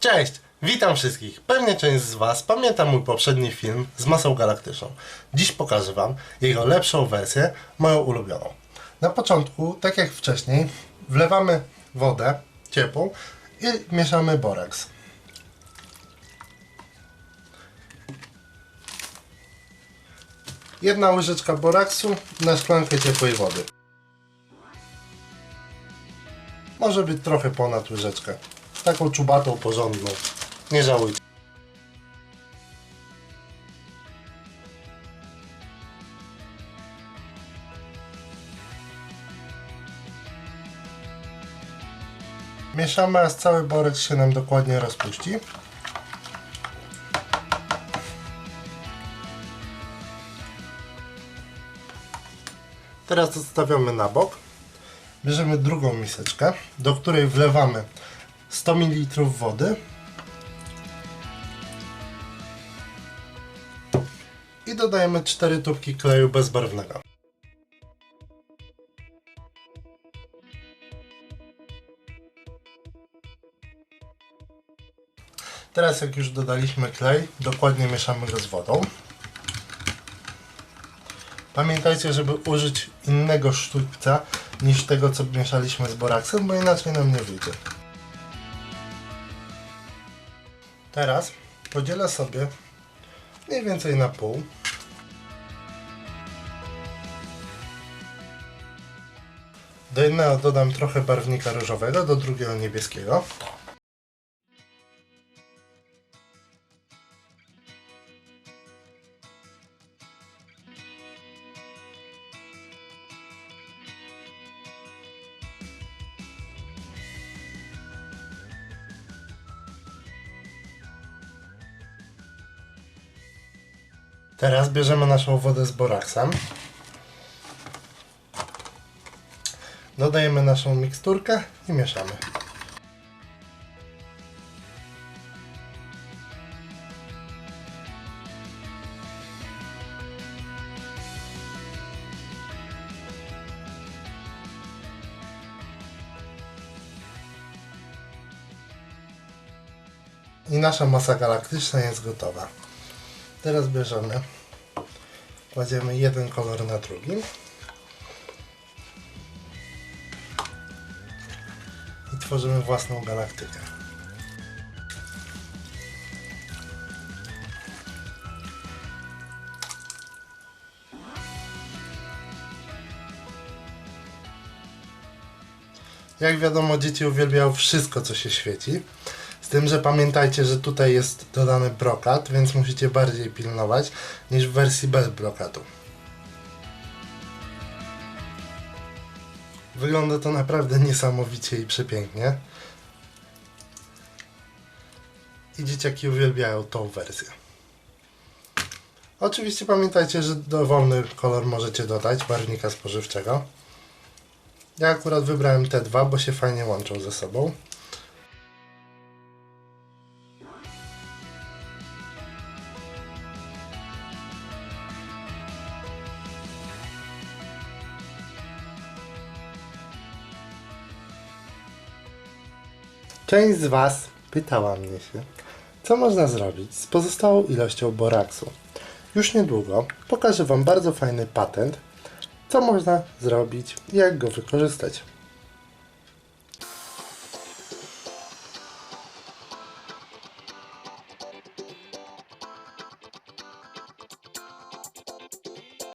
Cześć! Witam wszystkich. Pewnie część z Was pamięta mój poprzedni film z masą galaktyczną. Dziś pokażę Wam jego lepszą wersję, moją ulubioną. Na początku, tak jak wcześniej, wlewamy wodę ciepłą i mieszamy boraks. Jedna łyżeczka boraksu na szklankę ciepłej wody. Może być trochę ponad łyżeczkę. Taką czubatą, porządną. Nie żałujcie. Mieszamy, aż cały borek się nam dokładnie rozpuści. Teraz odstawiamy na bok. Bierzemy drugą miseczkę, do której wlewamy 100 ml wody i dodajemy 4 tubki kleju bezbarwnego. Teraz jak już dodaliśmy klej, dokładnie mieszamy go z wodą. Pamiętajcie, żeby użyć innego sztućca niż tego, co mieszaliśmy z boraksem, bo inaczej nam nie wyjdzie. Teraz podzielę sobie mniej więcej na pół. Do jednego dodam trochę barwnika różowego, do drugiego niebieskiego. Teraz bierzemy naszą wodę z boraksem. Dodajemy naszą miksturkę i mieszamy. I nasza masa galaktyczna jest gotowa. Teraz bierzemy, kładziemy jeden kolor na drugi. I tworzymy własną galaktykę. Jak wiadomo, dzieci uwielbiają wszystko, co się świeci. Tym, że pamiętajcie, że tutaj jest dodany brokat, więc musicie bardziej pilnować niż w wersji bez brokatu. Wygląda to naprawdę niesamowicie i przepięknie. I dzieciaki uwielbiają tą wersję. Oczywiście pamiętajcie, że dowolny kolor możecie dodać, barwnika spożywczego. Ja akurat wybrałem te dwa, bo się fajnie łączą ze sobą. Część z Was pytała mnie się, co można zrobić z pozostałą ilością boraksu. Już niedługo pokażę Wam bardzo fajny patent, co można zrobić i jak go wykorzystać.